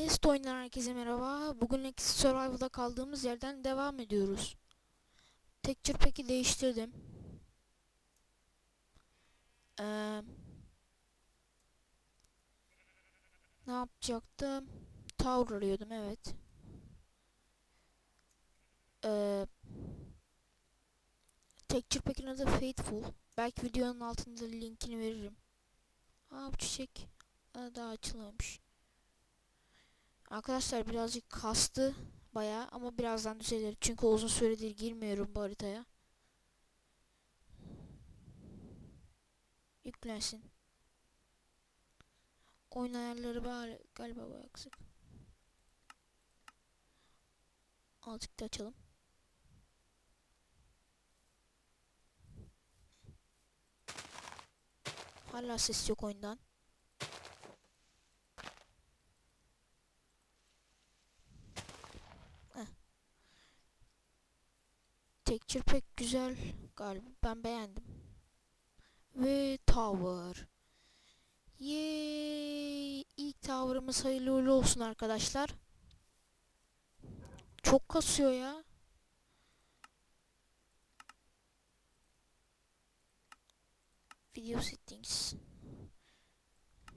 Best oyundan herkese merhaba. Bugün Survival'da kaldığımız yerden devam ediyoruz. Texture Pack'i değiştirdim. Ee, ne yapacaktım? Tower arıyordum evet. Ee, Texture Pack'in adı Faithful. Belki videonun altında linkini veririm. Aa bu çiçek daha açılmamış. Arkadaşlar birazcık kastı baya ama birazdan düzelir. Çünkü uzun süredir girmiyorum bu haritaya. Yüklensin. Oyun ayarları bari, galiba bayağı kısık. Azıcık da açalım. Hala ses yok oyundan. Texture pek güzel galiba. Ben beğendim. Ve tower. Yay! İlk tower'ımız hayırlı olsun arkadaşlar. Çok kasıyor ya. Video settings.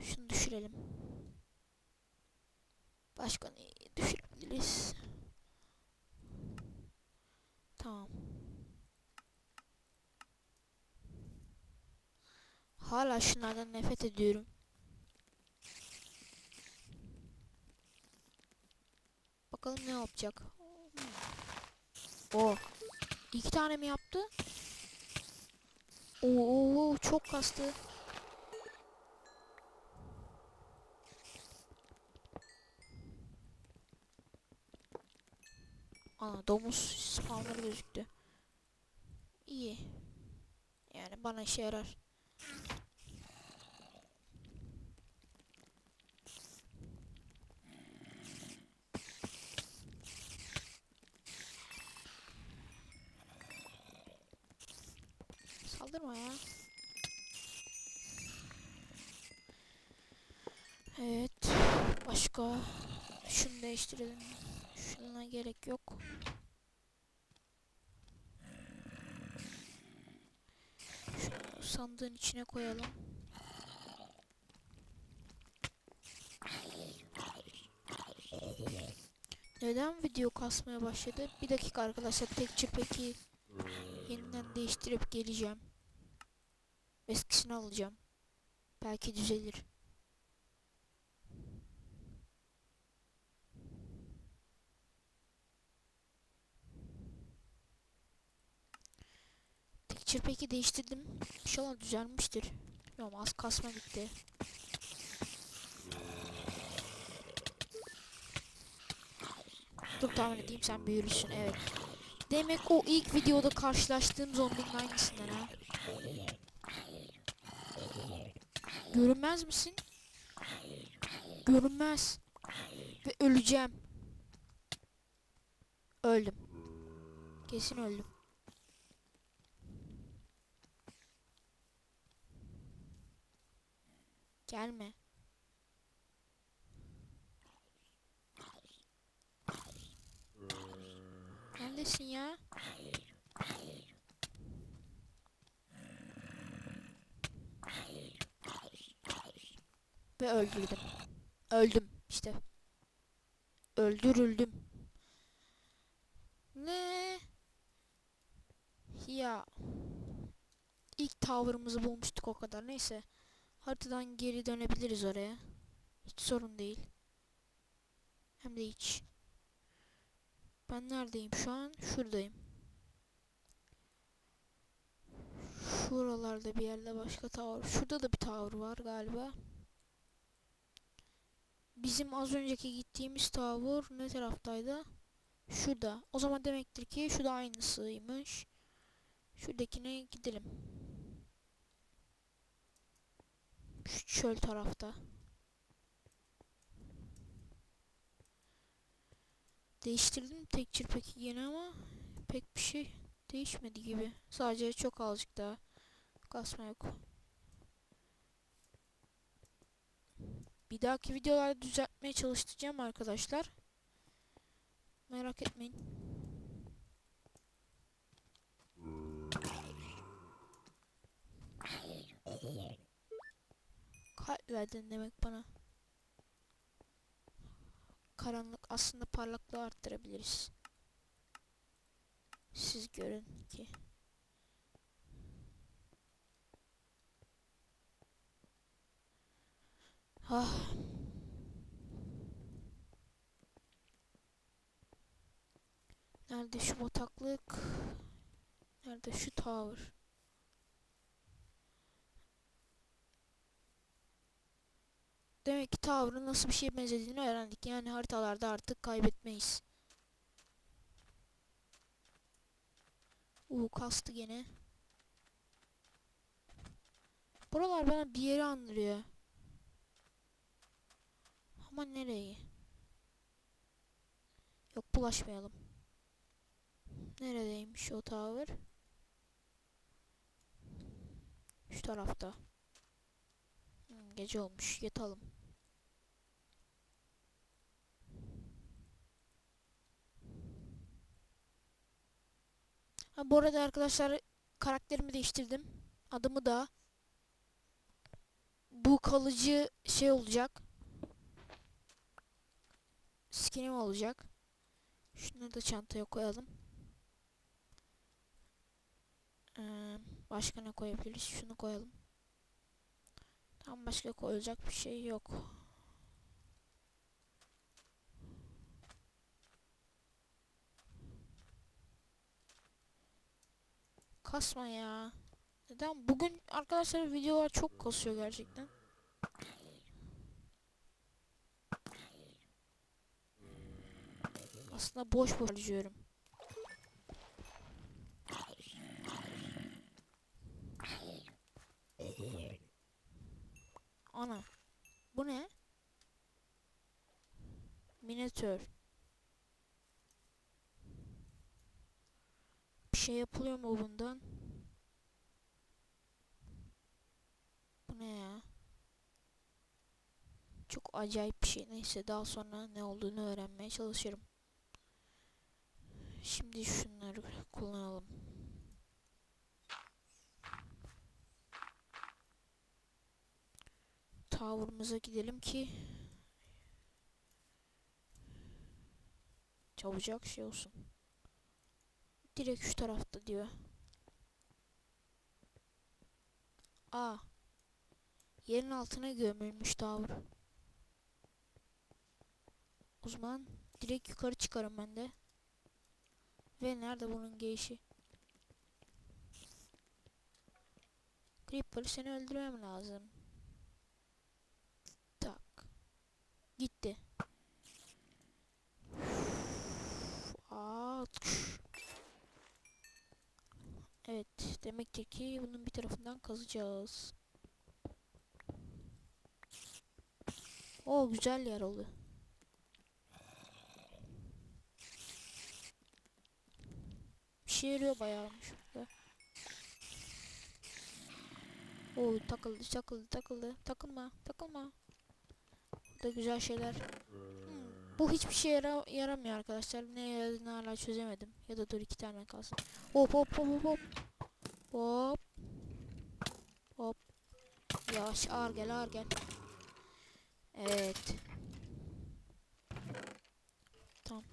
Şunu düşürelim. Başka neyi düşürebiliriz? Tamam. Hala şunlardan nefret ediyorum. Bakalım ne yapacak. O. İki tane mi yaptı? Oo çok kastı. Ana domuz spawner gözüktü. İyi. Yani bana işe yarar. Saldırma ya. Evet. Başka. Şunu değiştirelim. Şuna gerek yok. Şunu sandığın içine koyalım. Neden video kasmaya başladı? Bir dakika arkadaşlar tekçir peki yeniden değiştirip geleceğim. Eskisini alacağım. Belki düzelir. Texture peki değiştirdim. İnşallah düzelmiştir. Bilmiyorum az kasma gitti. Dur tahmin edeyim sen büyürsün evet. Demek o ilk videoda karşılaştığım zombinin aynısından ha. Görünmez misin? Görünmez. Ve öleceğim. Öldüm. Kesin öldüm. Gelme. Neredesin ya? Ve öldürdüm. Öldüm işte. Öldürüldüm. Ne? Ya. İlk tower'ımızı bulmuştuk o kadar. Neyse. Haritadan geri dönebiliriz oraya. Hiç sorun değil. Hem de hiç. Ben neredeyim şu an? Şuradayım. Şuralarda bir yerde başka tower. Şurada da bir tower var galiba. Bizim az önceki gittiğimiz tower ne taraftaydı? Şurada. O zaman demektir ki şu da aynısıymış. Şuradakine gidelim. Şu çöl tarafta. Değiştirdim tekçir peki yine ama pek bir şey değişmedi gibi. Sadece çok azıcık daha kasma yok. Bir dahaki videolarda düzeltmeye çalışacağım arkadaşlar. Merak etmeyin. Kalp verdin demek bana. Karanlık aslında parlaklığı arttırabiliriz. Siz görün ki. Ah. Nerede şu bataklık? Nerede şu tower? Demek ki tower'ın nasıl bir şeye benzediğini öğrendik. Yani haritalarda artık kaybetmeyiz. Uuu kastı gene. Buralar bana bir yeri andırıyor. Ama nereyi? Yok bulaşmayalım. Neredeymiş o tower? Şu tarafta. Hmm, gece olmuş. Yatalım. Ha, bu arada arkadaşlar karakterimi değiştirdim. Adımı da bu kalıcı şey olacak. Skinim olacak. Şunları da çantaya koyalım. Ee, başka ne koyabiliriz? Şunu koyalım. Tam başka koyacak bir şey yok. Kasma ya. Neden? Bugün arkadaşlar videolar çok kasıyor gerçekten. Aslında boş boş harcıyorum. Ana. Bu ne? Minatör. Şey yapılıyor mu bundan? Bu ne ya? Çok acayip bir şey. Neyse daha sonra ne olduğunu öğrenmeye çalışırım. Şimdi şunları kullanalım. Tower'ımıza gidelim ki çabucak şey olsun. Direkt şu tarafta diyor. Aa. Yerin altına gömülmüş tower. O zaman direkt yukarı çıkarım ben de. Ve nerede bunun gelişi? Creeper seni öldürmem lazım. Tak. Gitti. Aa. Evet, demektir ki bunun bir tarafından kazacağız. O güzel yer oldu. Bir şey yarıyor bayağı şurada. Oo takıldı takıldı takıldı. Takılma takılma. Burada güzel şeyler. Hmm, bu hiçbir şey yara yaramıyor arkadaşlar. Ne yaradığını hala çözemedim. Ya da dur iki tane kalsın. Hop hop hop hop hop. Hop. Yavaş ağır gel ağır gel. Evet. Tamam.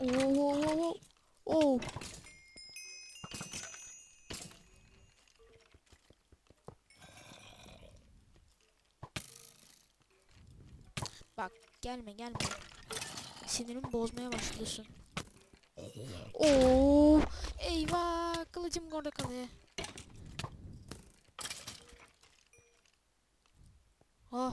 Oo, oo, oo, oo. Oo. Bak gelme gelme. Sinirimi bozmaya başlıyorsun. Oo, eyvah kılıcım orada kalıyor. Ah.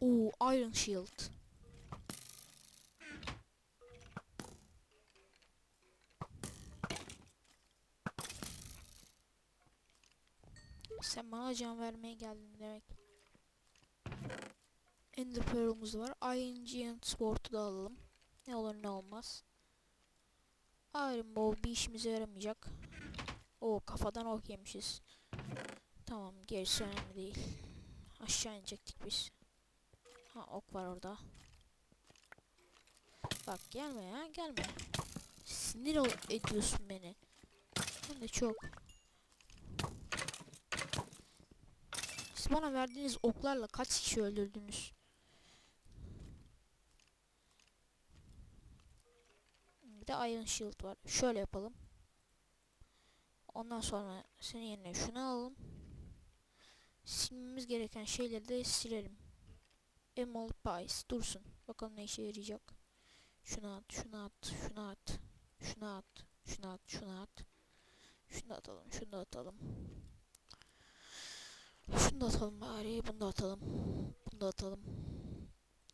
Oo, Iron Shield. Sen bana can vermeye geldin demek. Ender Pearl'umuz var. Iron Sword'u da alalım. Ne olur ne olmaz. Iron Bow bir işimize yaramayacak. O kafadan ok yemişiz. Tamam gerisi önemli değil. Aşağı inecektik biz. Ha ok var orada. Bak gelme ya gelme. Sinir ediyorsun beni. Hem de çok. Siz bana verdiğiniz oklarla kaç kişi öldürdünüz? Bir de Iron Shield var. Şöyle yapalım. Ondan sonra senin yerine şunu alalım. Silmemiz gereken şeyleri de silelim. Emerald Pies dursun. Bakalım ne işe yarayacak. Şunu at, şunu at, şunu at, şunu at, şunu at, şunu at. Şunu atalım, şunu atalım. Şunu da atalım bari, bunu da atalım. Bunu da atalım.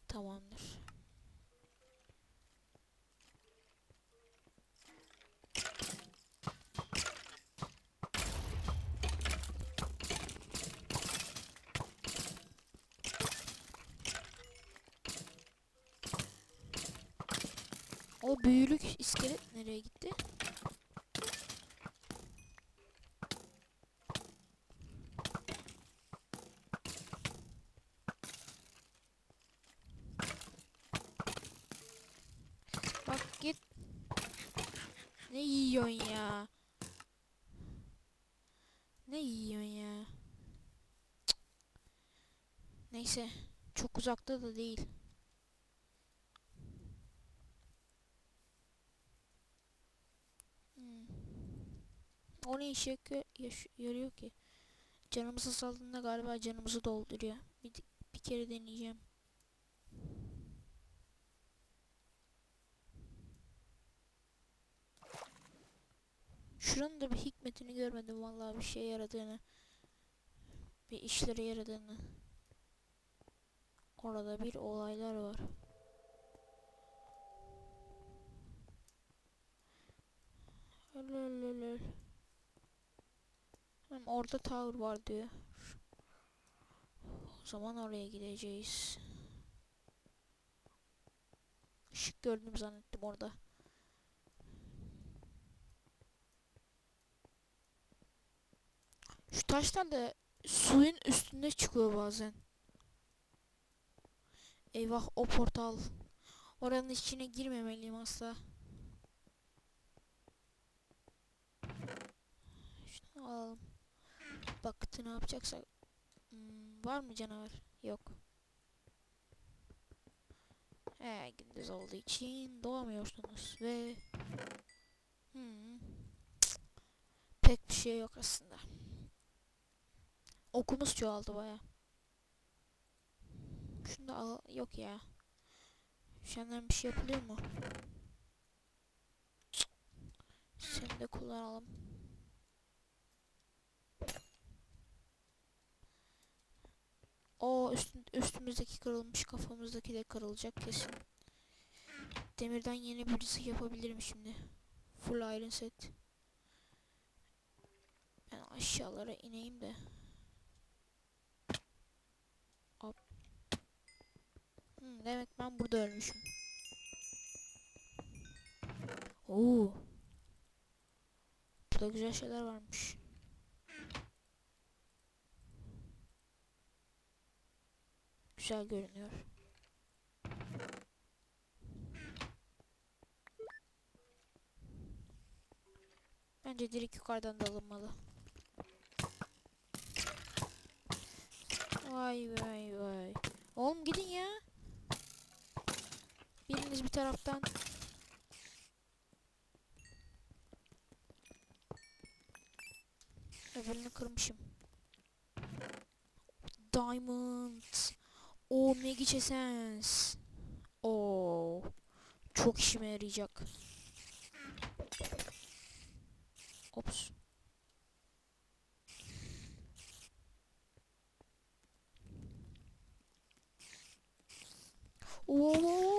Tamamdır. O büyülük iskelet nereye gitti? Bak git. Ne yiyorsun ya? Ne yiyorsun ya? Cık. Neyse. Çok uzakta da değil. Hmm. O ne işe yarıyor- ki? Canımızı saldığında galiba canımızı dolduruyor. Bir, bir kere deneyeceğim. Şuranın da bir hikmetini görmedim vallahi bir şey yaradığını. Bir işlere yaradığını. Orada bir olaylar var. Hem orada tower var diyor. O zaman oraya gideceğiz. Işık gördüm zannettim orada. Şu taşlar da suyun üstünde çıkıyor bazen. Eyvah o portal. Oranın içine girmemeliyim asla. Şunu alalım. Baktı ne yapacaksak. Hmm, var mı canavar? Yok. He, gündüz olduğu için doğamıyorsunuz ve hmm, pek bir şey yok aslında. Okumuz çoğaldı baya. Şunu da al yok ya. Senden bir şey yapılıyor mu? Seni de kullanalım. O üstümüzdeki kırılmış kafamızdaki de kırılacak kesin. Demirden yeni birisi yapabilirim şimdi. Full iron set. Ben aşağılara ineyim de. Hmm, demek ben burada ölmüşüm. Oo. Burada güzel şeyler varmış. Güzel görünüyor. Bence direkt yukarıdan da alınmalı. Vay vay vay. Oğlum gidin ya. Biriniz bir taraftan. Öbürünü kırmışım. Diamond. O Magic Essence. Oo. Çok işime yarayacak. Ops. Oo.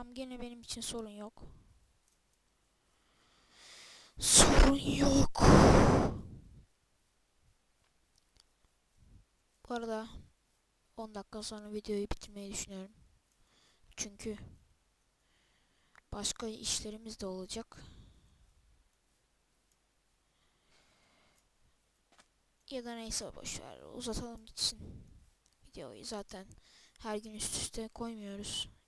Tamam gene benim için sorun yok. Sorun yok. Bu arada 10 dakika sonra videoyu bitirmeyi düşünüyorum. çünkü başka işlerimiz de olacak. Ya da neyse boşver uzatalım gitsin. Videoyu zaten her gün üst üste koymuyoruz.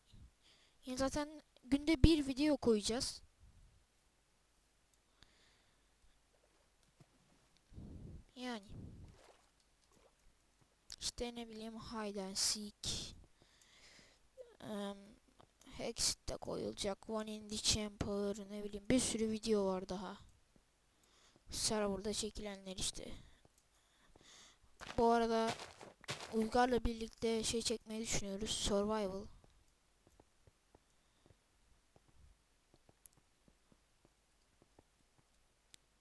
Yani zaten günde bir video koyacağız. Yani. İşte ne bileyim hide and seek. Um, Hexit de koyulacak. One in the Chamber ne bileyim bir sürü video var daha. Serverda çekilenler işte. Bu arada Uygar'la birlikte şey çekmeyi düşünüyoruz. Survival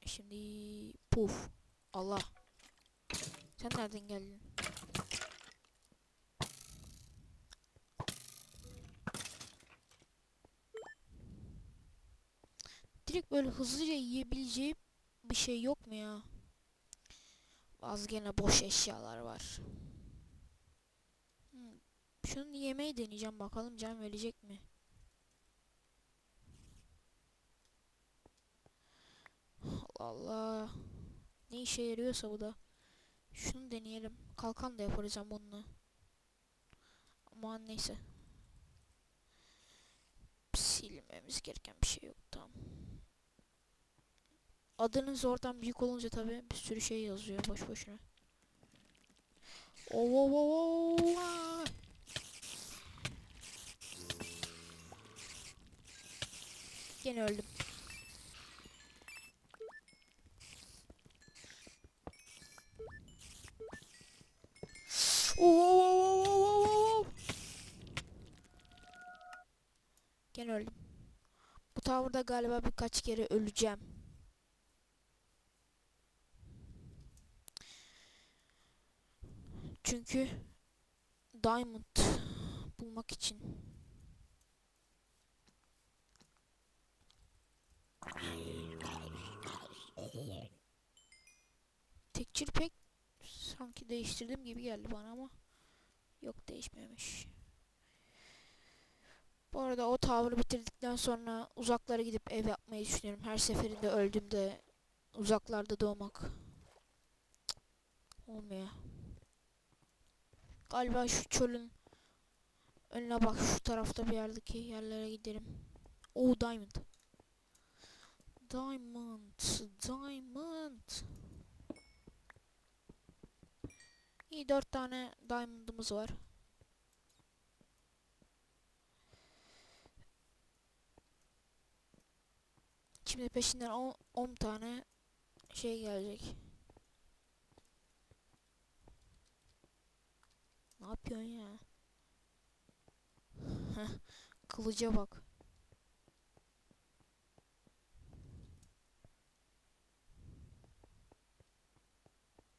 Şimdi puf Allah sen nereden geldin? Direkt böyle hızlıca yiyebileceğim bir şey yok mu ya? Az gene boş eşyalar var. Hmm. Şunu yemeği deneyeceğim bakalım can verecek mi? Allah. Ne işe yarıyorsa bu da. Şunu deneyelim. Kalkan da yaparız ama bununla. Aman neyse. Silmemiz gereken bir şey yok tamam. Adınız oradan büyük olunca tabi bir sürü şey yazıyor boş boşuna. Oo, oo, oo, oo, aa! Gene öldüm. Oo. Gene öldüm. Bu tavırda galiba birkaç kere öleceğim. Çünkü diamond bulmak için. Tekçir pek sanki değiştirdim gibi geldi bana ama yok değişmemiş. Bu arada o tavrı bitirdikten sonra uzaklara gidip ev yapmayı düşünüyorum. Her seferinde öldüğümde uzaklarda doğmak olmuyor. Galiba şu çölün önüne bak şu tarafta bir yerdeki yerlere giderim. Oo diamond. Diamond, diamond. İyi dört tane diamond'ımız var. Şimdi peşinden 10 tane şey gelecek. Ne yapıyorsun ya? Kılıca bak.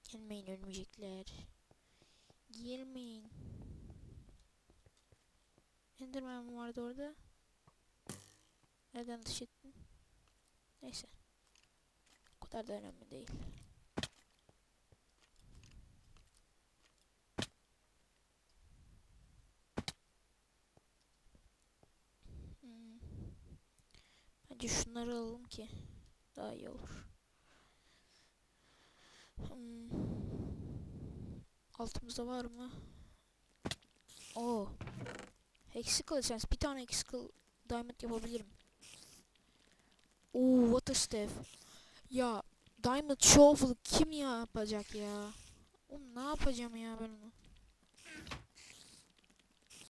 Gelmeyin ölmeyecekler. Gelmeyin. Enderman vardı orada? Neden dış ettin? Neyse. O kadar da önemli değil. Hmm. Bence şunları alalım ki daha iyi olur. Hmm. Altımızda var mı? Oo. Hexical Essence. Bir tane Hexical Diamond yapabilirim. Oo, Water Staff. Ya Diamond Shovel kim ya yapacak ya? Oğlum ne yapacağım ya ben onu?